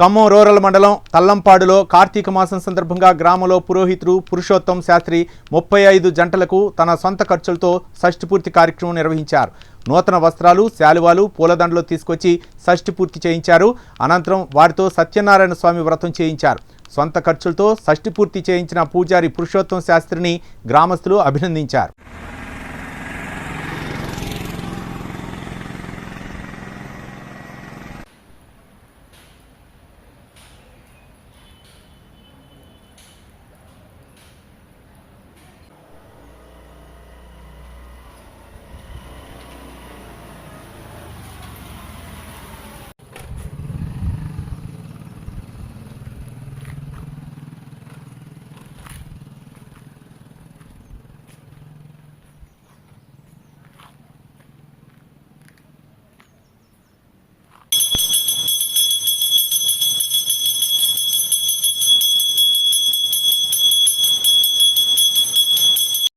Khammam rural మండలం తల్లంపాడులో కార్తీక మాసం సందర్భంగా గ్రామంలో పురోహితుడు పురుషోత్తం శాస్త్రి ముప్పై ఐదు జంటలకు తన సొంత ఖర్చులతో షష్టిపూర్తి కార్యక్రమం నిర్వహించారు. నూతన వస్త్రాలు శాలువాలు పూలదండలు తీసుకొచ్చి షష్టిపూర్తి చేయించారు. అనంతరం వారితో సత్యనారాయణ స్వామి వ్రతం చేయించారు. సొంత ఖర్చులతో షష్టిపూర్తి చేయించిన పూజారి పురుషోత్తం శాస్త్రిని గ్రామస్తులు అభినందించారు.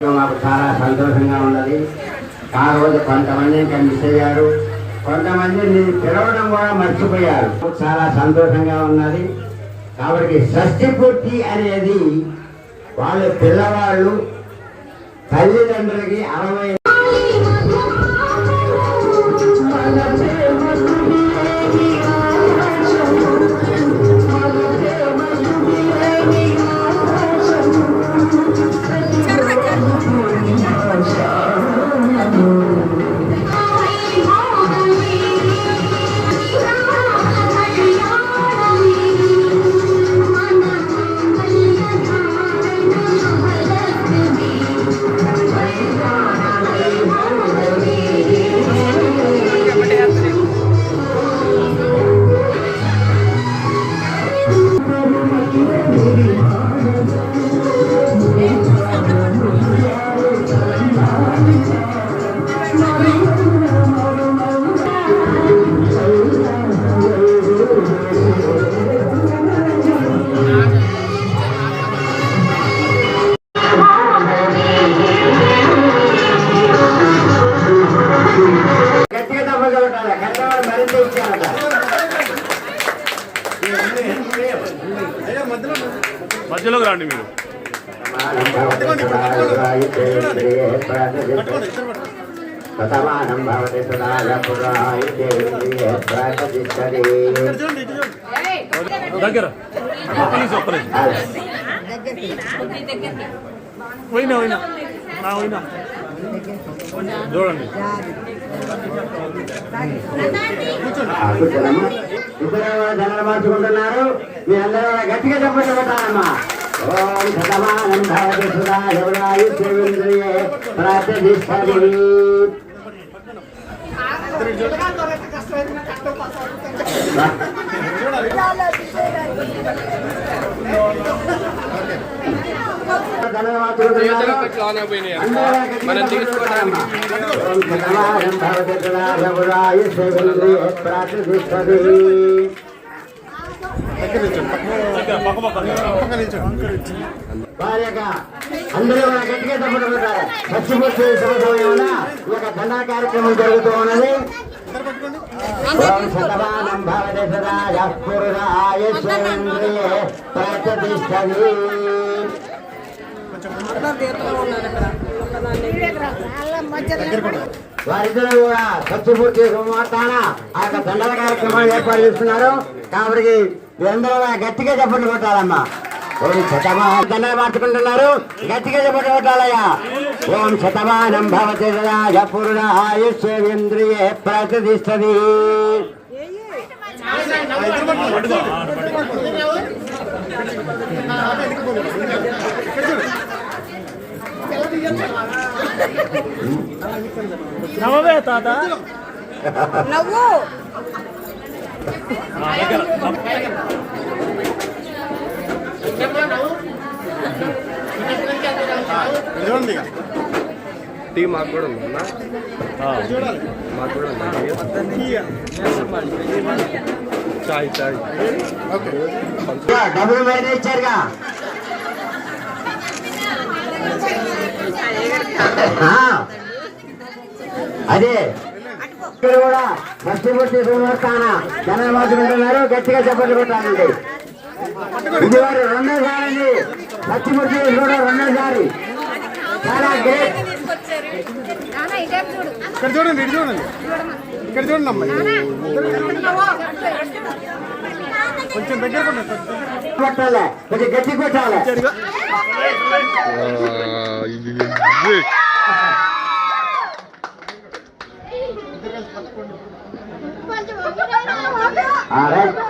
మాకు చాలా సంతోషంగా ఉన్నది. ఆ రోజు కొంతమంది ఇంకా మిస్ అయ్యారు. కొంతమందిని పిలవడం కూడా మర్చిపోయారు. చాలా సంతోషంగా ఉన్నది. కాబట్టి షష్ఠి పూర్తి అనేది వాళ్ళ పిల్లవాళ్ళు తల్లిదండ్రులకి అరవై మధ్యలోకి రండి మీరు. శతమానం భవతి దగ్గర. ఒక్క నిమిషం ఒక్క నిమిషం పోయినా పోయినా. నా పోయినా. చూడండి ఇద్దరు ధనలు మార్చుకుంటున్నారు మీ అందరూ గట్టిగా చెప్పండి పెట్టాలమ్మా ఓం శతమానం భవతి సదాయ పురాయితేంద్రియ మనం తీసుకోవడం అందరూ మన గట్టిగా ఈ యొక్క దండా కార్యక్రమం జరుగుతూ ఉన్నది ప్రతిష్టది వారిద్దరూ కూడా సత్యపూర్తి సోమవార్తాన ఆ యొక్క దండల కార్యక్రమాలు ఏర్పాటు చేస్తున్నారు కాబట్టి వీరందరూ గట్టిగా చెప్పండి కొట్టాలమ్మా ఓం శతమానం దండలు మార్చుకుంటున్నారు గట్టిగా చెప్పండి కొట్టాలయ్యా ఓం శతమానం భవతి సదా పురుణ ఆయుష్యేంద్రియే ప్రతిష్టతి నవవే తాత. నవ్వు. టీ మాకు కూడా ఉందన్నా మాకు కూడా ఉంది చాయ్ చాయ్ డబ్బులు ఇచ్చారుగా అదే. ఇక్కడ కూడా ఫస్ట్ పూర్తి సుమర్తాన జనాలు మాట్లాడుతున్నారు గట్టిగా చెప్పండి కొట్టాలండి. ఇది వారు రెండోసారి అండి పచ్చిమిర్చి కూడా రెండోసారి. చాలా గ్రేట్. ఇక్కడ చూడండి ఇటు చూడండి. ఇక్కడ చూడండి అమ్మాయి. కొంచెం దగ్గర కొట్టండి. ಕೊಟ್ಟಲ್ಲ ಮತ್ತೆ ಗಟ್ಟಿ ಕೊಟ್ಟಲ್ಲ All right.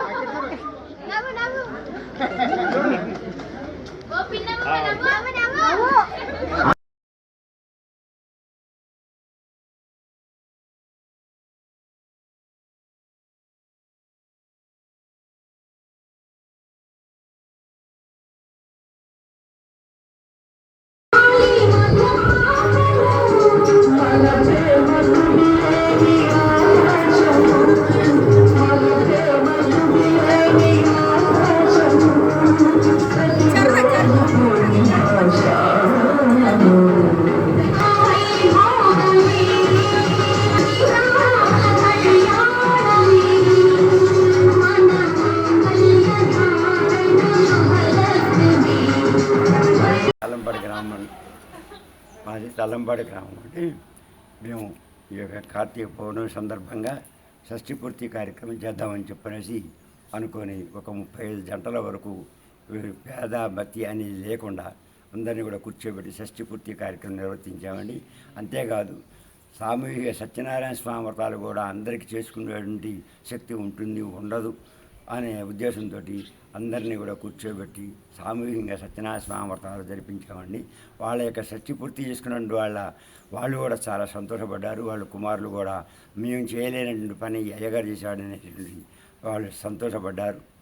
మాది తల్లంపాడి గ్రామం అండి మేము ఈ యొక్క కార్తీక పౌర్ణమి సందర్భంగా షష్ఠి పూర్తి కార్యక్రమం చేద్దామని చెప్పనేసి అనుకొని ఒక ముప్పై ఐదు గంటల వరకు పేద భక్తి అనేది లేకుండా అందరినీ కూడా కూర్చోబెట్టి షష్ఠి పూర్తి కార్యక్రమం నిర్వర్తించామండి. అంతేకాదు సామూహిక సత్యనారాయణ స్వామి వ్రతాలు కూడా అందరికీ చేసుకునేటువంటి శక్తి ఉంటుంది ఉండదు. అనే ఉద్దేశంతో అందరినీ కూడా కూర్చోబెట్టి సామూహికంగా సత్యనారాయణ స్వామి వ్రతాలు జరిపించామండి. వాళ్ళ యొక్క సత్య పూర్తి చేసుకున్న వాళ్ళ వాళ్ళు కూడా చాలా సంతోషపడ్డారు. వాళ్ళ కుమారులు కూడా మేము చేయలేనటువంటి పని అయ్యగారు చేశాడనేటువంటి వాళ్ళు సంతోషపడ్డారు.